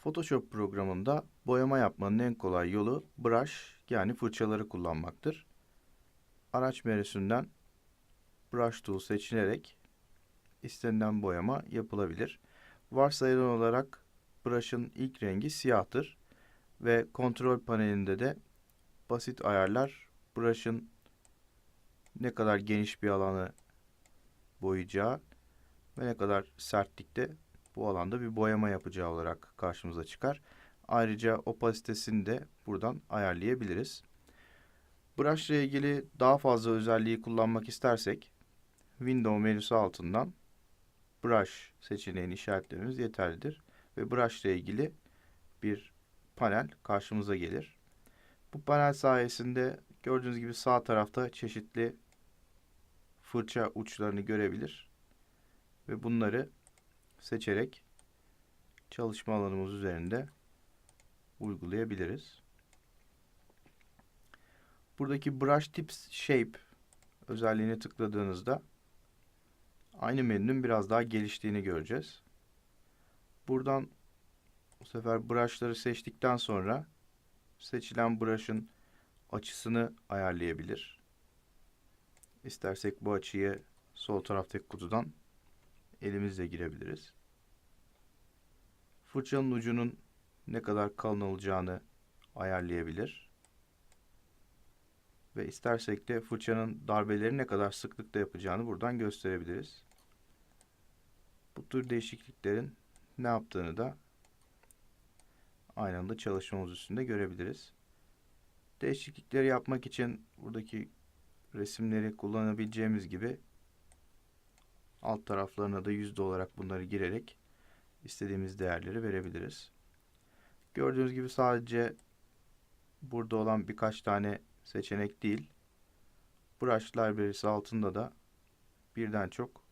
Photoshop programında boyama yapmanın en kolay yolu brush yani fırçaları kullanmaktır. Araç menüsünden brush tool seçilerek istenilen boyama yapılabilir. Varsayılan olarak brush'ın ilk rengi siyahtır ve kontrol panelinde de basit ayarlar brush'ın ne kadar geniş bir alanı boyayacağı ve ne kadar sertlikte bu alanda bir boyama yapacağı olarak karşımıza çıkar. Ayrıca opasitesini de buradan ayarlayabiliriz. Brush ile ilgili daha fazla özelliği kullanmak istersek Window menüsü altından Brush seçeneğini işaretlememiz yeterlidir. Ve Brush ile ilgili bir panel karşımıza gelir. Bu panel sayesinde gördüğünüz gibi sağ tarafta çeşitli fırça uçlarını görebilir ve bunları seçerek çalışma alanımız üzerinde uygulayabiliriz. Buradaki Brush Tips Shape özelliğine tıkladığınızda aynı menünün biraz daha geliştiğini göreceğiz. Buradan bu sefer brushları seçtikten sonra seçilen brush'ın açısını ayarlayabilir. İstersek bu açıyı sol taraftaki kutudan elimizle girebiliriz. Fırçanın ucunun ne kadar kalın olacağını ayarlayabilir. Ve istersek de fırçanın darbeleri ne kadar sıklıkta yapacağını buradan gösterebiliriz. Bu tür değişikliklerin ne yaptığını da aynı anda çalışmamız üstünde görebiliriz. Değişiklikleri yapmak için buradaki resimleri kullanabileceğimiz gibi alt taraflarına da yüzde olarak bunları girerek istediğimiz değerleri verebiliriz. Gördüğünüz gibi sadece burada olan birkaç tane seçenek değil, Brush Library'si altında da birden çok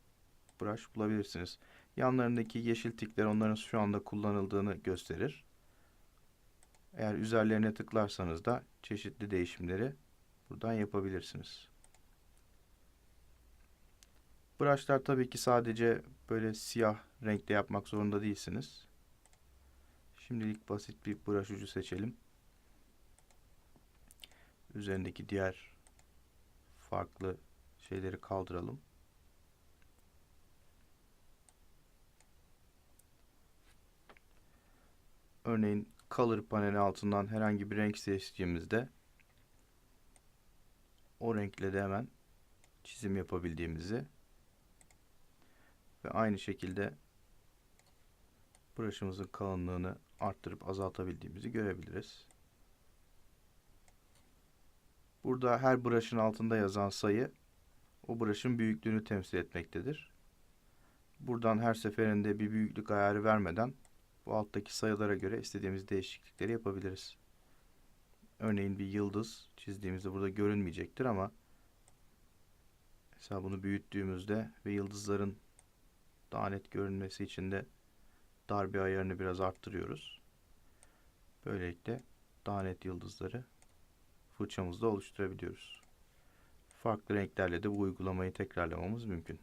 brush bulabilirsiniz. Yanlarındaki yeşil tikler onların şu anda kullanıldığını gösterir. Eğer üzerlerine tıklarsanız da çeşitli değişimleri buradan yapabilirsiniz. Brushlar tabii ki sadece böyle siyah renkte yapmak zorunda değilsiniz. Şimdilik basit bir brush ucu seçelim. Üzerindeki diğer farklı şeyleri kaldıralım. Örneğin Color paneli altından herhangi bir renk seçtiğimizde o renkle de hemen çizim yapabildiğimizi ve aynı şekilde brush'ımızın kalınlığını arttırıp azaltabildiğimizi görebiliriz. Burada her brush'ın altında yazan sayı o brush'ın büyüklüğünü temsil etmektedir. Buradan her seferinde bir büyüklük ayarı vermeden bu alttaki sayılara göre istediğimiz değişiklikleri yapabiliriz. Örneğin bir yıldız çizdiğimizde burada görünmeyecektir ama mesela bunu büyüttüğümüzde ve yıldızların daha net görünmesi için de darbe ayarını biraz arttırıyoruz. Böylelikle daha net yıldızları fırçamızda oluşturabiliyoruz. Farklı renklerle de bu uygulamayı tekrarlamamız mümkün.